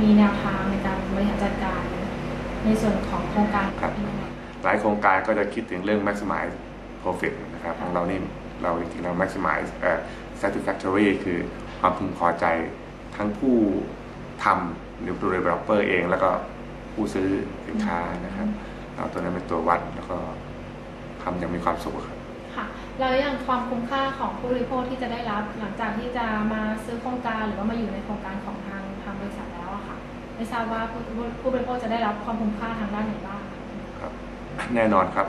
มีแนวทางในการบริหารจัดการ ในส่วนของโครงการครับ หลายโครงการก็จะคิดถึงเรื่อง maximize profit นะครับของเรานี่เราจริงๆเรา maximize เอ่อ satisfactory คือความพึงพอใจทั้งผู้ทำหรือตัว developer เอง แล้วก็ผู้ซื้อสินค้านะครับเอาตัวนั้นเป็นตัววัดแล้วก็ทำอย่างมีความสุขครับค่ะแล้วอย่างความคุ้มค่าของผู้บริโภคที่จะได้รับ หลังจากที่จะมาซื้อโครงการหรือว่ามาอยู่ในโครงการของทางทางบ ริษัทแล้วอะค่ะไม่ทราบว่าผู้ผู้บริโภคจะได้รับความคุ้มค่าทางด้านไหนบ้างครับแน่นอนครับ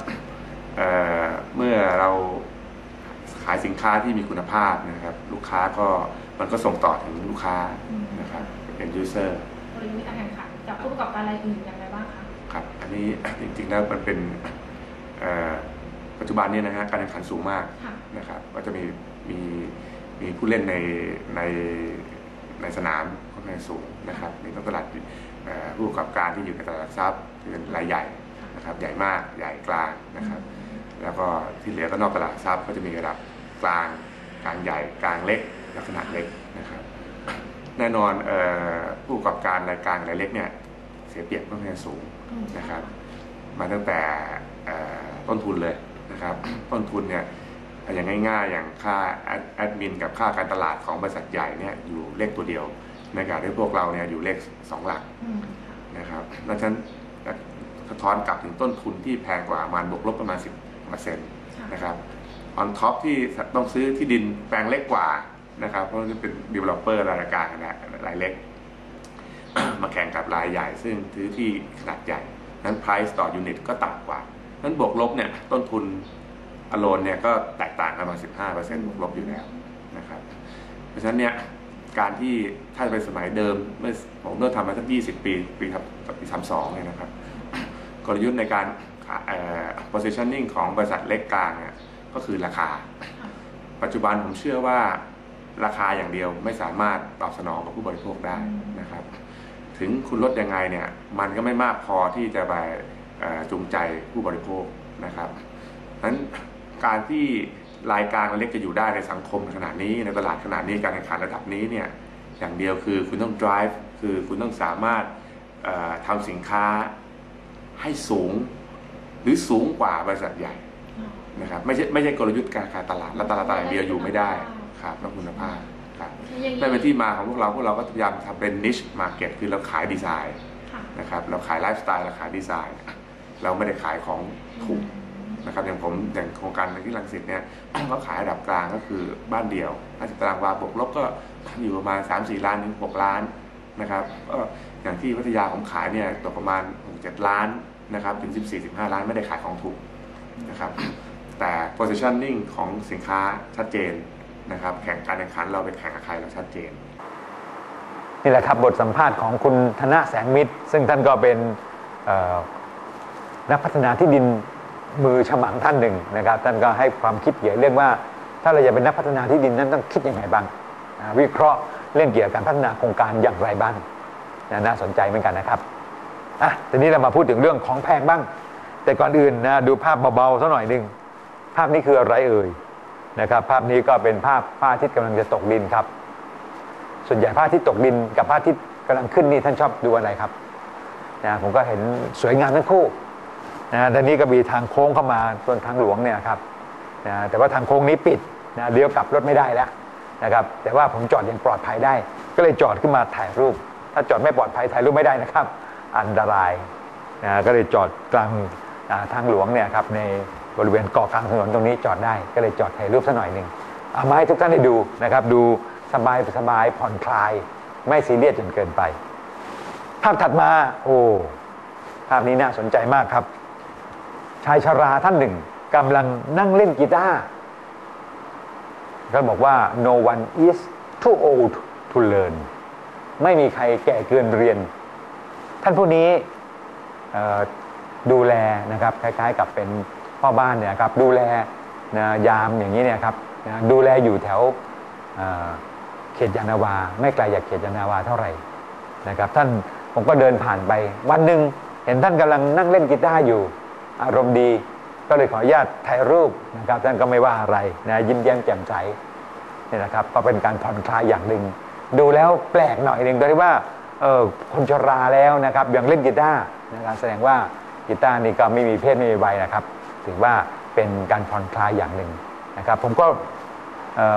เอ่อเมื่อเราขายสินค้าที่มีคุณภาพนะครับ ลูกค้าก็มันก็ส่งต่อถึงลูกค้านะครับเป็น user บริษัทการแข่งขันกับผู้ประกอบการรายอื่นอย่างไรบ้างคะครับอันนี้จริงๆแล้วมันเป็นเอ่อปัจจุบันนี้นะฮะการแข่งขันสูงมากค่ะนะครับ ก็จะมีมีมีผู้เล่นในในในสนามค่อนข้าง สูงนะครับมีตลาดผู้ประกอบการที่อยู่ในตลาดหลักทรัพย์เป็นรายใหญ่นะครับใหญ่มากใหญ่กลางนะครับ แล้วก็ที่เหลือก็นอกตลาดหลักทรัพย์ก็จะมีระดับกลางกลางใหญ่กลางเล็กลักษณะเล็กนะครับ แน่นอนผู้ประกอบการรายกลางรายเล็กเนี่ยเสียเปรียบค่อนข้างสูงนะครับ มาตั้งแต่ต้นทุนเลยนะครับ ต้นทุนเนี่ยอย่างง่ายๆ อย่างค่าแอดมินกับค่าการตลาดของบริษัทใหญ่เนี่ยอยู่เลขตัวเดียว ในขณะที่พวกเราเนี่ยอยู่เลขสองหลักอืมค่ะนะครับดังนั้นสะท้อนกลับถึงต้นทุนที่แพงกว่าประมาณบวกลบประมาณ 10เปอร์เซ็นต์ค่ะนะครับ on top ที่ต้องซื้อที่ดินแปลงเล็กกว่านะครับเพราะว่าเป็น developer รายการนะรายเล็ก มาแข่งกับรายใหญ่ ซึ่งซื้อที่ขนาดใหญ่ นั้น price ต่อ unit ก็ต่ำกว่านั้นบวกลบเนี่ยต้นทุนอโลนเนี่ยก็แตกต่างกันมา 15%บวกลบอยู่แล้วนะครับ เพราะฉะนั้นเนี่ย การที่ถ้าเป็นสมัยเดิมเมื่อผมเริ่มทำมาสัก 20 ปี ปีทำปีทำสองเนี่ยนะครับ กลยุทธ์ในการ positioning ของบริษัทเล็กกลางเนี่ยก็คือราคา ปัจจุบันผมเชื่อว่าราคาอย่างเดียวไม่สามารถตอบสนองกับผู้บริโภคได้นะครับ ถึงคุณลดยังไงเนี่ยมันก็ไม่มากพอที่จะไปจูงใจผู้บริโภคนะครับนั้นการที่ รายการเล็กจะอยู่ได้ในสังคมขนาดนี้ในตลาดขนาดนี้การแข่งขันระดับนี้เนี่ยอย่างเดียวคือคุณต้อง drive คือคุณต้องสามารถเอ่อทำสินค้าให้สูงหรือสูงกว่าบริษัทใหญ่อ๋อนะครับไม่ใช่ไม่ใช่กลยุทธ์การขายตลาดและตลาดตลาดอย่างเดียวอยู่ไม่ได้ครับต้องคุณภาพครับอย่างนั่นเป็นที่มาของพวกเราพวกเราก็พยายามทำเป็น niche market คือเราขายดีไซน์ค่ะนะครับเราขายไลฟ์สไตล์เราขายดีไซน์ เราไม่ได้ขายของถูก นะครับอย่างผมอย่างโครงการที่ลังสิตเนี่ยก็ขายระดับกลางก็คือบ้านเดียว50ตารางวาบวกลบก็อยู่ประมาณ 3-4 ล้านถึง6ล้านนะครับก็อย่างที่พัทยาผมขายเนี่ยตกประมาณ 6-7 ล้านนะครับถึง 14-15 ล้านไม่ได้ขายของถูกนะครับแต่ positioning ของสินค้าชัดเจนนะครับแข่งการแข่งขันเราไปแข่งกับใครเราชัดเจน นี่แหละครับบทสัมภาษณ์ของคุณธนะแสงมิตร ซึ่งท่านก็เป็นนักพัฒนาที่ดิน มือฉมังท่านหนึ่งนะครับ ท่านก็ให้ความคิดเกี่ยวเรื่องว่า ถ้าเราอยากเป็นนักพัฒนาที่ดินนั้นต้องคิดยังไงบ้าง วิเคราะห์เรื่องเกี่ยวกับการพัฒนาโครงการอย่างไรบ้างนะน่าสนใจเหมือนกันนะครับอะทีนี้เรามาพูดถึงเรื่องของแพงบ้าง แต่ก่อนอื่นนะดูภาพเบาๆสักหน่อยหนึ่งภาพนี้คืออะไรเอ่ยนะครับ ภาพนี้ก็เป็นภาพพระอาทิตย์กำลังจะตกดินครับ ส่วนใหญ่พระอาทิตย์ตกดินกับพระอาทิตย์กำลังขึ้นนี่ท่านชอบดูอะไรครับนะผมก็เห็นสวยงามทั้งคู่ นะทีนี้ก็มีทางโค้งเข้ามาส่วนทางหลวงเนี่ยครับนะแต่ว่าทางโค้งนี้ปิดนะเลี้ยวกลับรถไม่ได้แล้วนะครับแต่ว่าผมจอดอย่างปลอดภัยได้ ก็เลยจอดขึ้นมาถ่ายรูป ถ้าจอดไม่ปลอดภัยถ่ายรูปไม่ได้นะครับ อันตรายนะก็เลยจอดกลางทางหลวงเนี่ยครับในบริเวณเกาะกลางถนนตรงนี้จอดได้ ก็เลยจอดถ่ายรูปสักหน่อยหนึ่งเอามาให้ทุกท่านได้ดูนะครับ ดูสบายสบายผ่อนคลาย ไม่ซีเรียสจนเกินไป ภาพถัดมา โอ้ภาพนี้น่าสนใจมากครับ ชายชราท่านหนึ่งกำลังนั่งเล่นกีตาร์ก็บอกว่า no one is too old to learn ไม่มีใครแก่เกินเรียน ท่านผู้นี้ดูแลนะครับคล้ายๆกับเป็นพ่อบ้านเนี่ยครับดูแลนะยามอย่างนี้เนี่ยครับนะดูแลอยู่แถวเเขตยานาวา ไม่ไกลจากเขตยานาวาเท่าไหร่นะครับ ท่านผมก็เดินผ่านไป วันหนึ่งเห็นท่านกำลังนั่งเล่นกีตาร์อยู่ อารมณ์ดี ก็เลยขออนุญาตถ่ายรูปนะครับท่านก็ไม่ว่าอะไรนะยิ้มแย้มแจ่มใสนี่นะครับก็เป็นการผ่อนคลายอย่างหนึ่งดูแล้วแปลกหน่อยหนึ่งโดยที่ว่าเออคนชราแล้วนะครับยังเล่นกีตาร์นะครับแสดงว่ากีตาร์นี่ก็ไม่มีเพศไม่มีวัยนะครับ ถือว่าเป็นการผ่อนคลายอย่างหนึ่งนะครับผมก็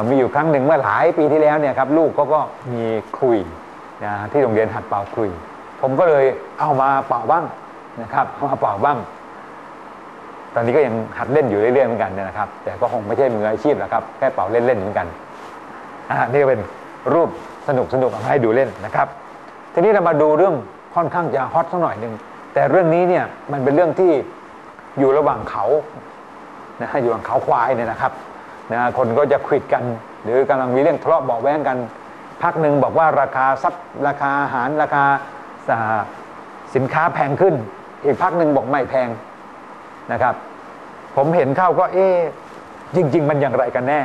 มีอยู่ครั้งหนึ่งเมื่อหลายปีที่แล้วเนี่ยครับลูกก็ก็มีคลุยนะที่โรงเรียนหัดเป่าคลุย ผมก็เลยเอามาเป่าบ้างนะครับเอามาเป่าบ้าง อนนี้ก็ยังหัดเล่นอยู่เรื่อยๆเหมือนกันนะครับ แต่ก็คงไม่ใช่มืออาชีพแล้วครับแค่เป่าเล่นๆเหมือนกันอ่านี่ก็เป็นรูปสนุกสนุกๆเอามาให้ดูเล่นนะครับ ทีนี้เรามาดูเรื่องค่อนข้างจะฮอตสักหน่อยหนึ่งแต่เรื่องนี้เนี่ยมันเป็นเรื่องที่อยู่ระหว่างเขานะอยู่ระหว่างเขาควายเนี่ยนะครับนะคนก็จะขวิดกัน หรือกำลังมีเรื่องทะเลาะเบาแวงกัน พักหนึ่งบอกว่าราคาทรัพย์ราคาอาหารราคาอ่าสินค้าแพงขึ้น อีกพักหนึ่งบอกไม่แพงนะครับ ผมเห็นเข้าก็เอ๊ะจริง ๆ มันอย่างไรกันแน่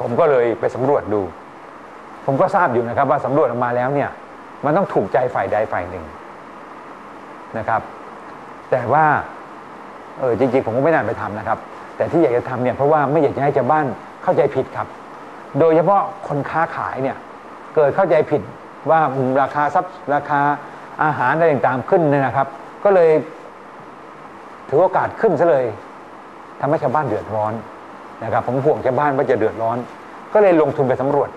ผมก็เลยไปสำรวจดู ผมก็ทราบอยู่นะครับ ว่าสำรวจออกมาแล้วเนี่ย มันต้องถูกใจฝ่ายใดฝ่ายหนึ่งนะครับ แต่ว่าเออจริง ๆ ผมก็ไม่น่าไปทำนะครับ แต่ที่อยากจะทำเนี่ยเพราะว่าไม่อยากจะให้ชาวบ้านเข้าใจผิดครับ โดยเฉพาะคนค้าขายเนี่ย เกิดเข้าใจผิดว่าราคาทรัพย์ราคาอาหารอะไรต่างๆขึ้นเนี่ยนะครับ ก็เลย ถือโอกาสขึ้นซะเลยทำให้ชาวบ้านเดือดร้อนนะครับผมห่วงชาวบ้านว่าจะเดือดร้อน ก็เลยลงทุนไปสำรวจ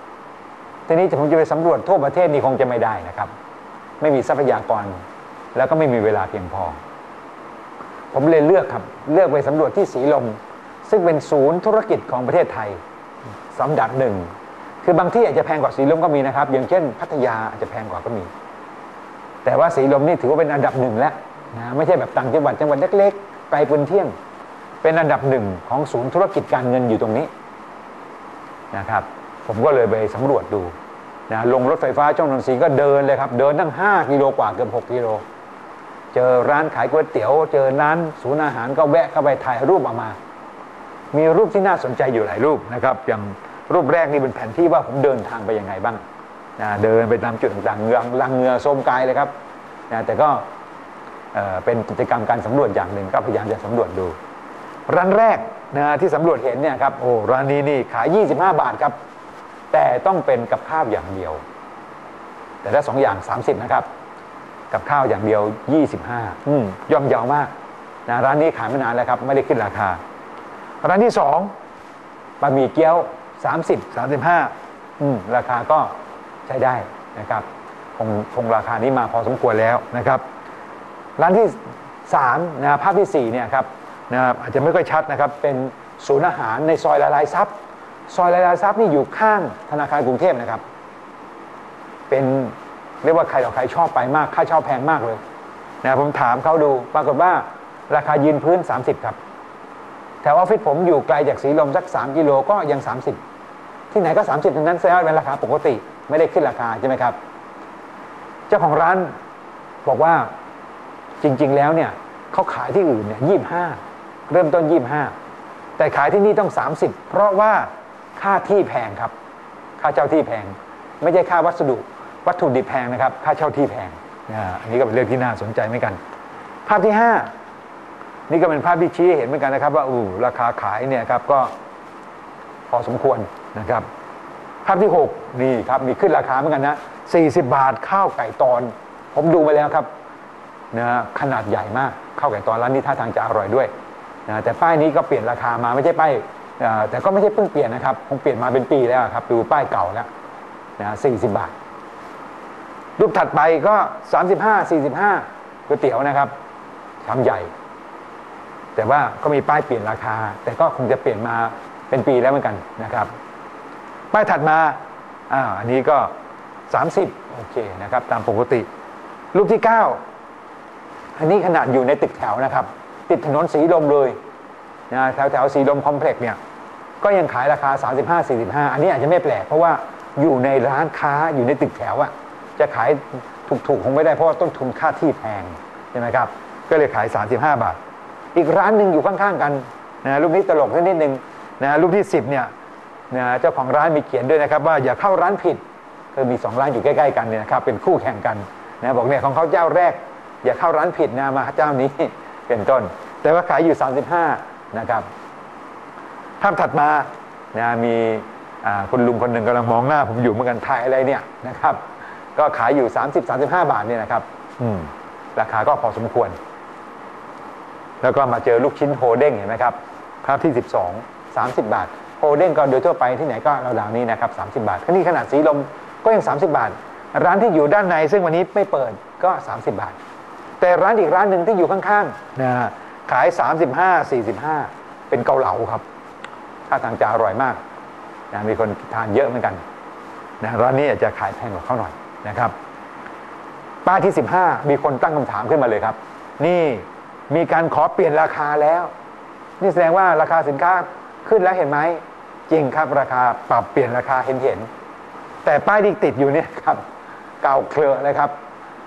ทีนี้ผมจะไปสำรวจทั่วประเทศนี่คงจะไม่ได้นะครับ ไม่มีทรัพยากร แล้วก็ไม่มีเวลาเพียงพอ ผมเลยเลือกครับเลือกไปสำรวจที่สีลม ซึ่งเป็นศูนย์ธุรกิจของประเทศไทยสำดับหนึ่งคือบางที่อาจจะแพงกว่าสีลมก็มีนะครับ อย่างเช่น พัทยาอาจจะแพงกว่าก็มี แต่ว่าสีลมนี่ถือว่าเป็นอันดับหนึ่งแล้ว นะไม่ใช่แบบต่างจังหวัดจังหวัดเล็กๆไกลปืนเที่ยง เป็นอันดับหนึ่งของศูนย์ธุรกิจการเงินอยู่ตรงนี้นะครับ ผมก็เลยไปสำรวจดูนะลงรถไฟฟ้าช่องนนทรีก็เดินเลยครับ เดินตั้ง 5 กิโลกว่าเกือบ6กิโล เจอร้านขายก๋วยเตี๋ยว เจอร้านศูนย์อาหารก็แวะเข้าไปถ่ายรูปออกมา มีรูปที่น่าสนใจอยู่หลายรูปนะครับ อย่างรูปแรกนี่เป็นแผนที่ว่าผมเดินทางไปยังไงบ้างนะเดินไปตามจุดต่างๆลังลังเงือโทรมกายเลยครับนะแต่ก็ เป็นกิจกรรมการสำรวจอย่างหนึ่งก็พยายามจะสำรวจดู ร้านแรกนะที่สำรวจเห็นเนี่ยครับโอ้ร้านนี้นี่ขาย 25 บาทครับ แต่ต้องเป็นกับข้าวอย่างเดียว แต่ถ้าสองอย่าง 30 นะครับ กับข้าวอย่างเดียว 25อืมย่อมเยาวมากนะร้านนี้ขายมานานแล้วครับไม่ได้ขึ้นราคา ร้านที่สองบะหมี่เกี๊ยว 30 35อืมราคาก็ใช้ได้นะครับคงคงราคานี้มาพอสมควรแล้วนะครับ ร้านที่3นะภาพที่4เนี่ยครับนะครับอาจจะไม่ค่อยชัดนะครับเป็นศูนย์อาหารในซอยละลายทรัพย์ ซอยละลายทรัพย์นี่อยู่ข้างธนาคารกรุงเทพนะครับ เป็นเรียกว่าใครต่อใครชอบไปมาก ค่าเช่าแพงมากเลยนะผมถามเขาดูปรากฏว่าราคายืนพื้น 30 ครับแถวออฟฟิศผมอยู่ไกลจากสีลมสัก 3 กิโลก็ยัง 30 ที่ไหนก็ 30ทั้งนั้นแสดงว่าเป็นราคาปกติ ไม่ได้ขึ้นราคาใช่ไหมครับ เจ้าของร้านบอกว่า จริง ๆ แล้วเนี่ยเขาขายที่อื่นเนี่ยยี่ห้าเริ่มต้นยี่ห้าแต่ขายที่นี่ต้อง 30 เพราะว่าค่าที่แพงครับ ค่าเช่าที่แพง ไม่ใช่ค่าวัสดุ วัตถุดิบแพงนะครับ ค่าเช่าที่แพงอันนี้ก็เป็นเรื่องที่น่าสนใจเหมือนกัน ภาพที่ 5 นี่ก็เป็นภาพที่ชี้ให้เห็นเหมือนกันนะครับ ว่าอู้ราคาขายเนี่ยครับก็พอสมควรนะครับ ภาพที่ 6 นี่ครับมีขึ้นราคาเหมือนกันนะ40 บาทข้าวไก่ตอน ผมดูไปแล้วครับ นะขนาดใหญ่มากข้าวไก่ตอนร้านนี้ท่าทางจะอร่อยด้วยนะแต่ป้ายนี้ก็เปลี่ยนราคามาไม่ใช่ป้ายแต่ก็ไม่ใช่เพิ่งเปลี่ยนนะครับคงเปลี่ยนมาเป็นปีแล้วครับ ดูป้ายเก่าแล้วนะ40บบาท รูปถัดไปก็35 45ก๋วยเตี๋ยวนะครับชามใหญ่ แต่ว่าก็มีป้ายเปลี่ยนราคา แต่ก็คงจะเปลี่ยนมาเป็นปีแล้วเหมือนกันนะครับ ป้ายถัดมาอ่าอันนี้ก็ 30 โอเคนะครับ ตามปกติ รูปที่ 9 อันนี้ขนาดอยู่ในตึกแถวนะครับ ติดถนนสีลมเลยนะแถวแถวสีลมคอมเพล็กซ์เนี่ยก็ยังขายราคา 35 45 อันนี้อาจจะไม่แปลก เพราะว่าอยู่ในร้านค้าอยู่ในตึกแถวอะจะขายถูกๆคงไม่ได้เพราะว่าต้นทุนค่าที่แพงใช่ไหมครับ ก็เลยขาย 35 บาท อีกร้านหนึ่งอยู่ข้างๆกันนะรูปนี้ตลกนิดนึงนะรูปที่ 10เนี่ยนะเจ้าของร้านมีเขียนด้วยนะครับ ว่าอย่าเข้าร้านผิดคือมีสองร้านอยู่ใกล้ๆกันเนี่ยนะครับเป็นคู่แข่งกันนะบอกเนี่ยของเขาเจ้าแรก อย่าเข้าร้านผิดนะมาเจ้านี้เป็นต้น แต่ว่าขายอยู่ 35 นะครับ ภาพถัดมานะมีคุณลุงคนหนึ่งกำลังมองหน้า ผมอยู่เหมือนกันถ่ายอะไรเนี่ยนะครับกก็ขายอยู่ 30-35 บาทเนี่ยนะครับ อืมราคาก็พอสมควร แล้วก็มาเจอลูกชิ้นโฮเด้งเห็นไหมครับภาพที่ 12 30 บาทโฮเด้งก็โดยทั่วไปที่ไหนก็ราวๆนี้นะครับ30 บาทนี่ขนาดสีลมก็ยัง 30 บาท ร้านที่อยู่ด้านในซึ่งวันนี้ไม่เปิดก็ 30 บาท แต่ร้านอีกร้านหนึ่งที่อยู่ข้างๆนะฮะขาย 35 45 เป็นเกาเหลาครับท่าทางจะอร่อยมากนะมีคนทานเยอะเหมือนกันนะร้านนี้อาจจะขายแพงกว่าเขาหน่อยนะครับป้ายที่ 15 มีคนตั้งคำถามขึ้นมาเลยครับ นี่มีการขอเปลี่ยนราคาแล้ว นี่แสดงว่าราคาสินค้าขึ้นแล้วเห็นไหมจริงครับราคาปรับเปลี่ยนราคาเห็นเห็นแต่ป้ายที่ติดอยู่เนี่ยครับเก่าเคลอะครับ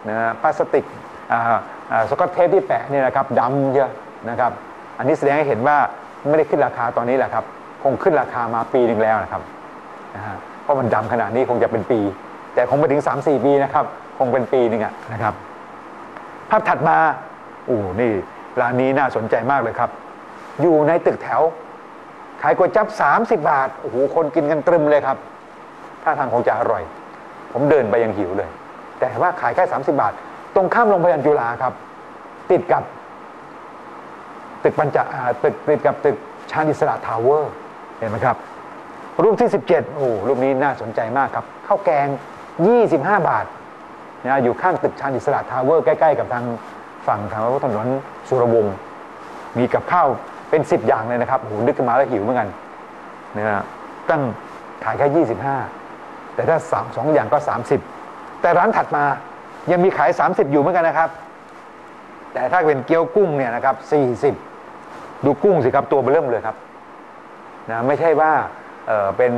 นะพลาสติก สกอตเทปที่แปะเนี่ยนะครับดำเยอะนะครับ อันนี้แสดงให้เห็นว่าไม่ได้ขึ้นราคาตอนนี้แหละครับ คงขึ้นราคามาปีหนึ่งแล้วนะครับเพราะมันดำขนาดนี้คงจะเป็นปี แต่คงไปถึง 3-4 ปีนะครับ คงเป็นปีหนึ่งอะนะครับ ภาพถัดมาอู้นี่ร้านนี้น่าสนใจมากเลยครับ อยู่ในตึกแถว ขายก๋วยจั๊บ30 บาทโอ้โหคนกินกันตรึมเลยครับท่าทางคงจะอร่อย ผมเดินไปยังหิวเลย แต่ว่าขายแค่ 30 บาท ตรงข้ามโรงพยาบาลจุฬาครับ ติดกับตึกปัญจอ่าตึกติดกับตึกชาญอิสระทาวเวอร์ เห็นไหมครับ รูปที่ 17 โอ้รูปนี้น่าสนใจมากครับข้าวแกง 25 บาทนะอยู่ข้างตึกชาญอิสระทาวเวอร์ใกล้ ๆ กับทางฝั่งทางถนนสุรวงศ์มีกับข้าวเป็น 10 อย่างเลยนะครับโอ้นึกขึ้นมาแล้วหิวเหมือนกันนะฮะตั้งขายแค่ 25 แต่ถ้าสามสองอย่างก็ 30 แต่ร้านถัดมา ยังมีขาย 30 อยู่เหมือนกันนะครับ แต่ถ้าเป็นเกี๊ยวกุ้งเนี่ยนะครับ 40 ดูกุ้งสิครับตัวเบอเริ่มเลยครับนะไม่ใช่ว่าเเป็น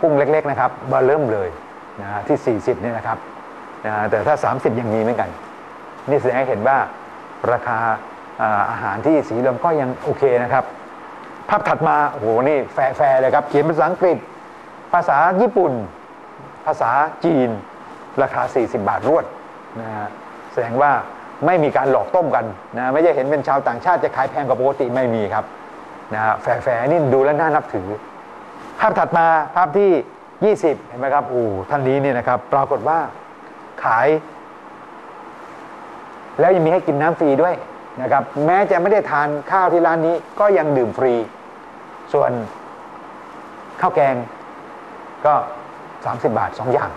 กุ้งเล็ก ๆ นะครับเบลเริ่มเลยนะที่ 40เนี่ยนะครับนะแต่ถ้า 30 ยังมีเหมือนกัน นี่แสดงให้เห็นว่าราคาอาหารที่สีเหลมก็ยังโอเคนะครับ ภาพถัดมาโอ้โหนี่แฟร์เลยครับเขียนเป็นภาษาอังกฤษ ภาษาญี่ปุ่น ภาษาจีน ราคา 40 บาทรวด นะฮะแสดงว่าไม่มีการหลอกต้มกันนะไม่ใช่เห็นเป็นชาวต่างชาติจะขายแพงกว่าปกติไม่มีครับนะฮะแฝงๆนี่ดูแล้วน่านับถือ ภาพถัดมาภาพที่ 20 เห็นไหมครับอูท่านนี้เนี่ยนะครับ ปรากฏว่าขาย แล้วยังมีให้กินน้ำฟรีด้วยนะครับ แม้จะไม่ได้ทานข้าวที่ร้านนี้ก็ยังดื่มฟรี ส่วนข้าวแกงก็ 30 บาท 2 อย่าง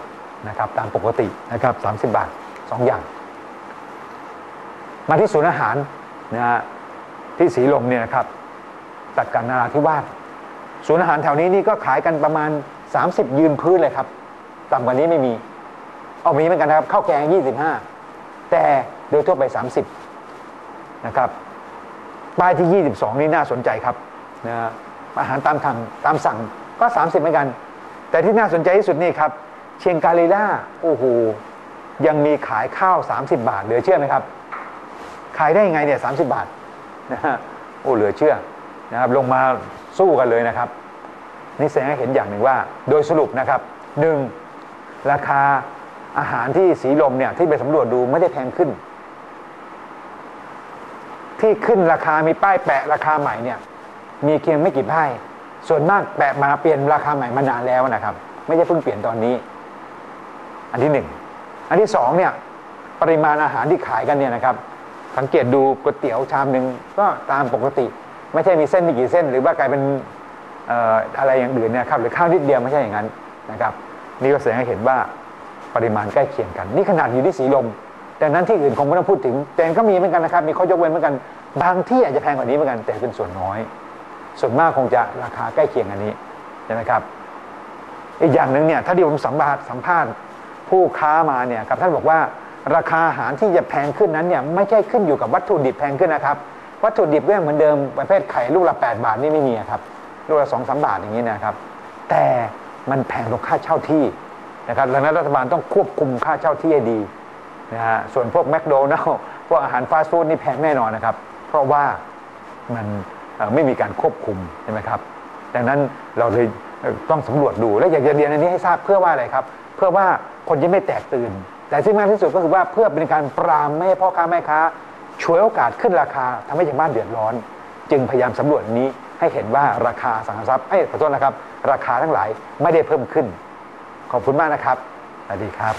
นะครับ ตามปกตินะครับ 30 บาท 2อย่าง มาที่ศูนย์อาหารนะฮะที่สีลมเนี่ยนะครับตัดกันนาราธิวาสศูนย์อาหารแถวนี้นี่ก็ขายกันประมาณ 30 ยืนพื้นเลยครับต่ำกว่านี้ไม่มี เอามีเหมือนกันนะครับข้าวแกง 25 แต่โดยทั่วไป 30 นะครับป้ายที่ 22 นี่น่าสนใจครับนะฮะอาหารตามทางตามสั่งก็ 30 เหมือนกัน แต่ที่น่าสนใจที่สุดนี่ครับ เชียงกาลีล่าโอ้โห ยังมีขายข้าว 30 บาท เหลือเชื่อไหมครับ ขายได้ยังไงเนี่ย30บาทนะฮะโอ้เหลือเชื่อนะครับ ลงมาสู้กันเลยนะครับ นี่แสดงให้เห็นอย่างหนึ่งว่า โดยสรุปนะครับหนึ่งราคาอาหารที่สีลมเนี่ยที่ไปสำรวจดูไม่ได้แพงขึ้น ที่ขึ้นราคามีป้ายแปะราคาใหม่เนี่ย มีเพียงไม่กี่ป้าย ส่วนมากแปะมาเปลี่ยนราคาใหม่มานานแล้วนะครับ ไม่ใช่เพิ่งเปลี่ยนตอนนี้ อันที่หนึ่ง อันที่สองเนี่ยปริมาณอาหารที่ขายกันเนี่ยนะครับ สังเกตดูก๋วยเตี๋ยวชามหนึ่งก็ตามปกติ ไม่ใช่มีเส้นมีกี่เส้น หรือว่ากลายเป็นอออะไรอย่างอื่นเนี่ยครับหรือข้าวนิดเดียวไม่ใช่อย่างนั้นนะครับ นี่ก็แสดงให้เห็นว่าปริมาณใกล้เคียงกัน นี่ขนาดอยู่ที่สีลมดังนั้นที่อื่นคงไม่ต้องพูดถึง แต่ก็มีเหมือนกันนะครับ มีข้อยกเว้นเหมือนกัน บางที่อาจจะแพงกว่านี้เหมือนกัน แต่เป็นส่วนน้อย ส่วนมากคงจะราคาใกล้เคียงอันนี้ใช่ไหมครับ อีกอย่างหนึ่งเนี่ย ถ้าที่ผมสัมภาษณ์สัมภาษณ์ ผู้ค้ามาเนี่ยครับท่านบอกว่าราคาอาหารที่จะแพงขึ้นนั้นเนี่ยไม่ใช่ขึ้นอยู่กับวัตถุดิบแพงขึ้นนะครับ วัตถุดิบก็ยังเหมือนเดิมประเภทไข่ลูกละ 8 บาทนี่ไม่มีครับลูกละสองสาบาทอย่างนี้นะครับ แต่มันแพงตรงค่าเช่าที่นะครับดังนั้นรัฐบาลต้องควบคุมค่าเช่าที่ให้ดีนะฮะส่วนพวกแมคโดนัลล์พวกอาหารฟาสต์ฟู้ดนี่แพงแน่นอนนะครับ เพราะว่ามันไม่มีการควบคุมใช่ไหมครับ ดังนั้นเราเลยต้องสำรวจดูและอยากจะเรียนอันนี้ให้ทราบเพื่อว่าอะไรครับ เพื่อว่า คนยังไม่แตกตื่น แต่ที่มากที่สุดก็คือว่าเพื่อเป็นการปรามไม่ให้พ่อค้าแม่ค้าช่วยโอกาสขึ้นราคาทำให้ชาวบ้านเดือดร้อน จึงพยายามสำรวจนี้ให้เห็นว่าราคาสังหาทรัพย์ไอ้ขอโทษนะครับ ราคาทั้งหลายไม่ได้เพิ่มขึ้น ขอบคุณมากนะครับสวัสดีครับ